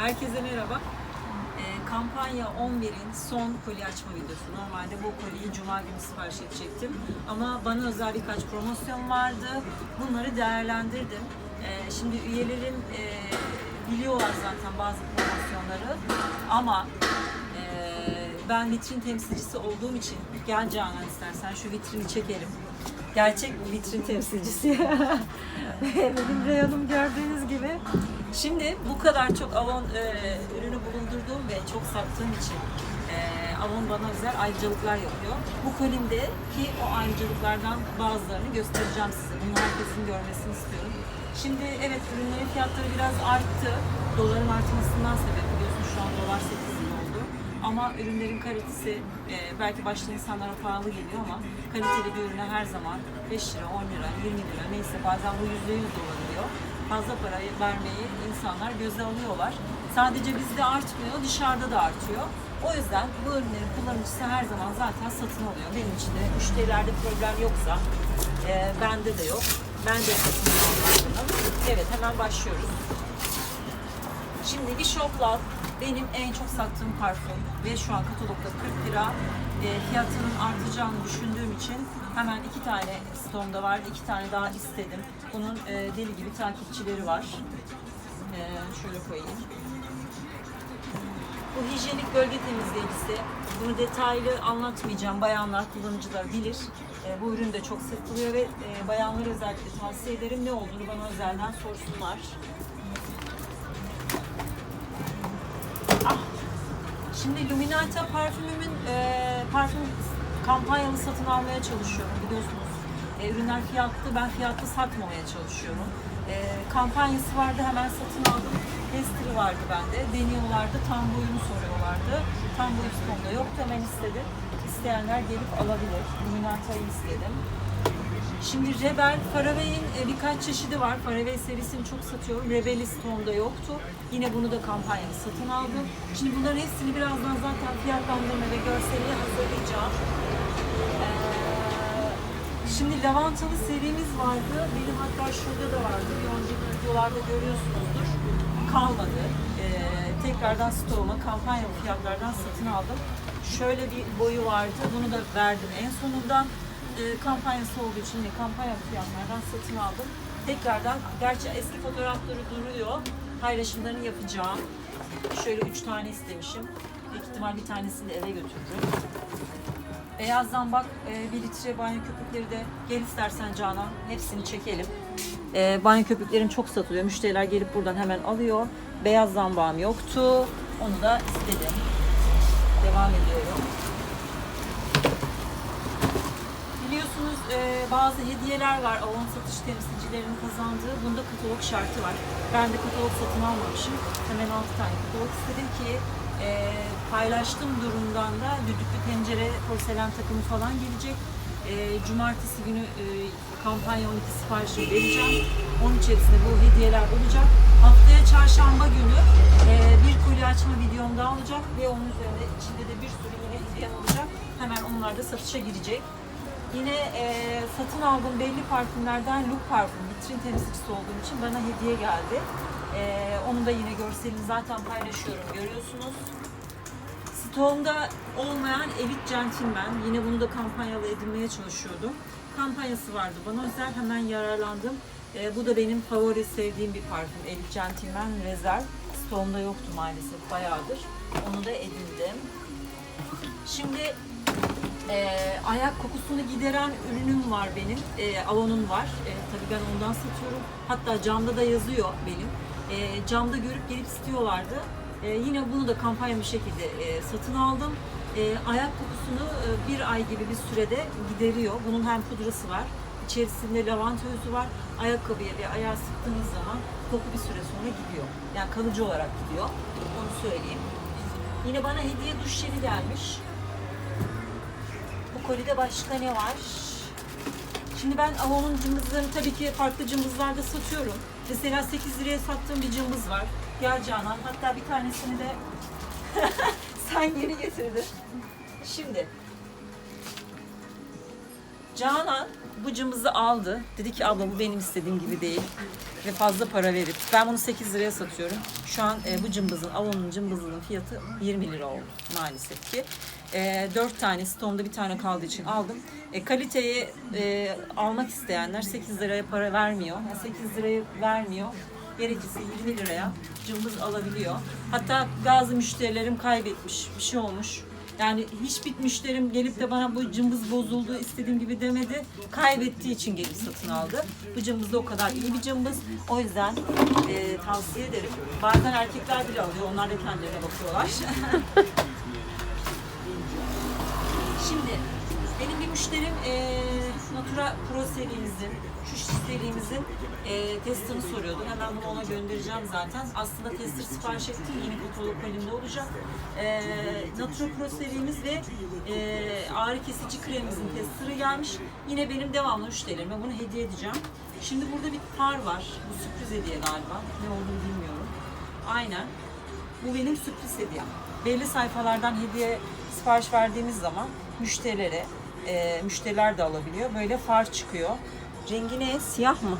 Herkese merhaba. Ee, kampanya 11'in son koli açma videosu. Normalde bu koliyi cuma günü sipariş edecektim. Ama bana özel birkaç promosyon vardı. Bunları değerlendirdim. Ee, şimdi üyelerim e, biliyorlar zaten bazı promosyonları. Ama e, ben vitrin temsilcisi olduğum için gel Canan istersen şu vitrini çekelim. Gerçek vitrin temsilcisi. Benim reyonum gördüğünüz gibi. Şimdi bu kadar çok Avon e, ürünü bulundurduğum ve çok sattığım için e, Avon bana özel ayrıcalıklar yapıyor. Bu kolimde ki o ayrıcalıklardan bazılarını göstereceğim size. Bunu herkesin görmesini istiyorum. Şimdi evet ürünlerin fiyatları biraz arttı. Doların artmasından sebep biliyorsun şu an dolar 8 lira oldu. Ama ürünlerin kalitesi e, belki başta insanlara pahalı geliyor ama kaliteli bir ürüne her zaman 5 lira, 10 lira, 20 lira neyse bazen bu %100 dolar oluyor. Fazla parayı vermeyi insanlar göze alıyorlar. Sadece bizde artmıyor, dışarıda da artıyor. O yüzden bu ürünlerin kullanıcısı her zaman zaten satın alıyor. Benim için de müşterilerde problem yoksa e, bende de yok. Ben de satın almadım. Evet hemen başlıyoruz. Şimdi Bishop Love benim en çok sattığım parfüm ve şu an katalogda 40 lira. E, fiyatının artacağını düşündüğüm için hemen iki tane stoğumda vardı. iki tane daha istedim. Bunun e, deli gibi takipçileri var. E, şöyle koyayım. Bu hijyenik bölge temizleyicisi. Bunu detaylı anlatmayacağım. Bayanlar, kullanıcılar bilir. E, bu ürün de çok satılıyor ve e, bayanlara özellikle tavsiye ederim. Ne olduğunu bana özelden sorsunlar. Şimdi Luminata parfümümün e, parfüm kampanyalı satın almaya çalışıyorum biliyorsunuz. E, ürünler fiyatlı, ben fiyatlı satmamaya çalışıyorum. E, kampanyası vardı hemen satın aldım. Testleri vardı bende. Deniyorlardı, tam boyunu soruyorlardı. Tam boyu stonda yoktu hemen istedim. İsteyenler gelip alabilir. Luminata'yı istedim. Şimdi Rebel, Faraway'in e, birkaç çeşidi var. Faraway serisini çok satıyorum. Rebel'i Stone'da yoktu. Yine bunu da kampanyalı satın aldım. Şimdi bunların hepsini birazdan zaten fiyatlandırma ve görseliye hazırlayacağım. Ee, şimdi lavantalı serimiz vardı. Benim hatta şurada da vardı. Bir önceki videolarda görüyorsunuzdur. Kalmadı. Ee, tekrardan stoğuma kampanyalı fiyatlardan satın aldım. Şöyle bir boyu vardı. Bunu da verdim en sonunda e, kampanyası olduğu için de kampanya fiyatlardan satın aldım. Tekrardan, gerçi eski fotoğrafları duruyor. Paylaşımlarını yapacağım. Şöyle üç tane istemişim. Büyük ihtimal bir tanesini de eve götürürüm. Beyaz zambak, e, bir litre banyo köpükleri de gel istersen Canan. Hepsini çekelim. E, banyo köpüklerim çok satılıyor. Müşteriler gelip buradan hemen alıyor. Beyaz zambağım yoktu. Onu da istedim. Devam ediyorum. Biliyorsunuz e, bazı hediyeler var Avon satış temsilcilerinin kazandığı. Bunda katalog şartı var. Ben de katalog satın almamışım. Hemen 6 tane katalog istedim ki e, paylaştığım durumdan da düdüklü tencere, porselen takımı falan gelecek. E, cumartesi günü kampanya 12 siparişi vereceğim. Onun içerisinde bu hediyeler olacak. Haftaya çarşamba günü bir kolye açma videom daha olacak ve onun üzerinde içinde de bir sürü yine hediyem olacak. Hemen onlar da satışa girecek. Yine e, satın aldığım belli parfümlerden Look Parfüm, vitrin temsilcisi olduğum için bana hediye geldi. E, onun da yine görselini zaten paylaşıyorum, görüyorsunuz. Stoğumda olmayan Elite Gentleman, yine bunu da kampanyalı edinmeye çalışıyordum. Kampanyası vardı bana özel, hemen yararlandım. E, bu da benim favori sevdiğim bir parfüm, Elite Gentleman Reserve. Stoğumda yoktu maalesef, bayağıdır. Onu da edindim. Şimdi ee, ayak kokusunu gideren ürünüm var benim. Ee, Avon'un var. Ee, tabii ben ondan satıyorum. Hatta camda da yazıyor benim. Ee, camda görüp gelip istiyorlardı. Ee, yine bunu da kampanya bir şekilde e, satın aldım. Ee, ayak kokusunu e, bir ay gibi bir sürede gideriyor. Bunun hem pudrası var. İçerisinde lavanta özü var. Ayakkabıya ve ayağa sıktığınız zaman koku bir süre sonra gidiyor. Yani kalıcı olarak gidiyor. Onu söyleyeyim. Yine bana hediye duş jeli gelmiş. Kolide başka ne var? Şimdi ben Avon'un cımbızlarını tabii ki farklı cımbızlarda satıyorum. Mesela 8 liraya sattığım bir cımbız var. Gel Canan. Hatta bir tanesini de sen geri getirdin. Şimdi Canan bu cımbızı aldı. Dedi ki abla bu benim istediğim gibi değil. Ve fazla para verip. Ben bunu 8 liraya satıyorum. Şu an e, bu cımbızın, Avon'un cımbızının fiyatı 20 lira oldu maalesef ki. E, 4 tane, stoğumda bir tane kaldığı için aldım. E, kaliteyi e, almak isteyenler 8 liraya para vermiyor. Yani 8 liraya vermiyor. Gerekirse 20 liraya cımbız alabiliyor. Hatta bazı müşterilerim kaybetmiş, bir şey olmuş. Yani hiçbir müşterim gelip de bana bu cımbız bozuldu istediğim gibi demedi. Kaybettiği için gelip satın aldı. Bu cımbız da o kadar iyi bir cımbız. O yüzden e, tavsiye ederim. Bazen erkekler bile alıyor. Onlar da kendilerine bakıyorlar. benim bir müşterim e, Natura Pro serimizin, şu serimizin e, testini soruyordu. Hemen bunu ona göndereceğim zaten. Aslında tester sipariş ettim. Yeni katalog halinde olacak. E, Natura Pro serimiz ve e, ağrı kesici kremimizin testleri gelmiş. Yine benim devamlı müşterilerime bunu hediye edeceğim. Şimdi burada bir par var. Bu sürpriz hediye galiba. Ne olduğunu bilmiyorum. Aynen. Bu benim sürpriz hediyem. Belli sayfalardan hediye sipariş verdiğimiz zaman müşterilere, e, müşteriler de alabiliyor. Böyle far çıkıyor. Rengi ne? Siyah mı?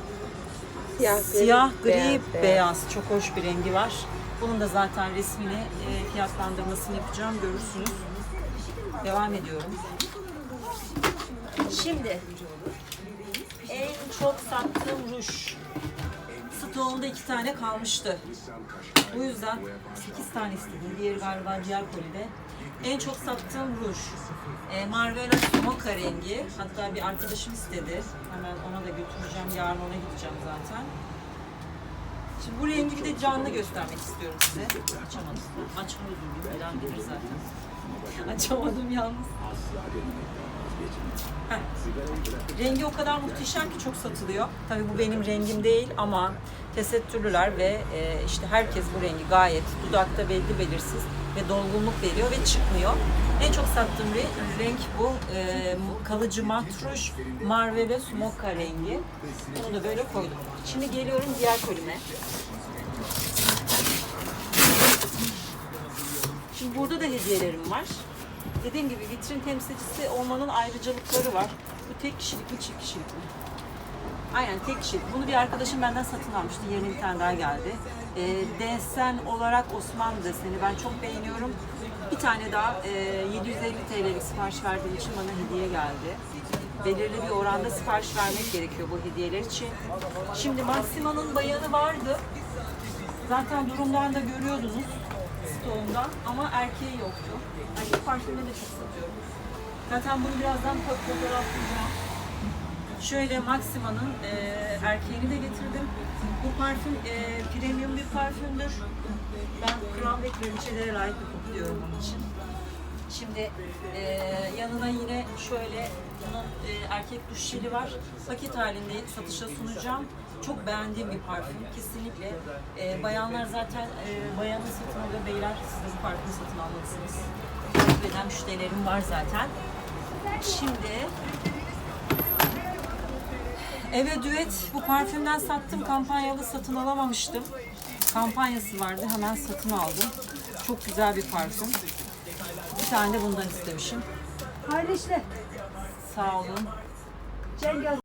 Siyah, gri, Siyah, gri, beyaz, beyaz, beyaz. Çok hoş bir rengi var. Bunun da zaten resmini, e, fiyatlandırmasını yapacağım. Görürsünüz. Devam ediyorum. Şimdi en çok sattığım ruj. Stoğumda iki tane kalmıştı. Bu yüzden 8 tane istedim. Diğeri galiba diğer kolide. En çok sattığım ruj. E, Marvella Mocha rengi. Hatta bir arkadaşım istedi. Hemen ona da götüreceğim. Yarın ona gideceğim zaten. Şimdi bu rengi bir de canlı göstermek istiyorum size. Açamadım. Açmadım. Bilen bilir zaten. Açamadım yalnız. Rengi o kadar muhteşem ki çok satılıyor. Tabii bu benim rengim değil ama tesettürlüler ve e, işte herkes bu rengi gayet dudakta belli belirsiz ve dolgunluk veriyor ve çıkmıyor. En çok sattığım re- renk bu. E, kalıcı matruş Marvele Mocha rengi. Bunu da böyle koydum. Şimdi geliyorum diğer kolüme. Şimdi burada da hediyelerim var. Dediğim gibi vitrin temsilcisi olmanın ayrıcalıkları var. Bu tek kişilik mi çift kişilik mi? Aynen tek kişilik. Bunu bir arkadaşım benden satın almıştı. Yerine bir tane daha geldi. Ee, desen olarak Osmanlı deseni ben çok beğeniyorum. Bir tane daha e, 750 TL'lik sipariş verdiğim için bana hediye geldi. Belirli bir oranda sipariş vermek gerekiyor bu hediyeler için. Şimdi Maxima'nın bayanı vardı. Zaten durumdan da görüyordunuz stoğumda ama erkeği yoktu. Erkek parfümleri de çok satıyorum. Zaten bunu birazdan fo- fotoğraflayacağım. Şöyle Maxima'nın e, erkeğini de getirdim. Bu parfüm e, premium bir parfümdür. Ben kral ve kraliçelere layık bir koku diyorum onun için. Şimdi e, yanına yine şöyle bunun erkek duş jeli var. Paket halinde satışa sunacağım. Çok beğendiğim bir parfüm. Kesinlikle. E, bayanlar zaten e, bayanı satın alıyor. Beyler siz de bu parfümü satın almalısınız. Takip eden müşterilerim var zaten. Şimdi Eve düet bu parfümden sattım. Kampanyalı satın alamamıştım. Kampanyası vardı. Hemen satın aldım. Çok güzel bir parfüm. Bir tane de bundan istemişim. Hayırlı işler. Sağ olun. Cengiz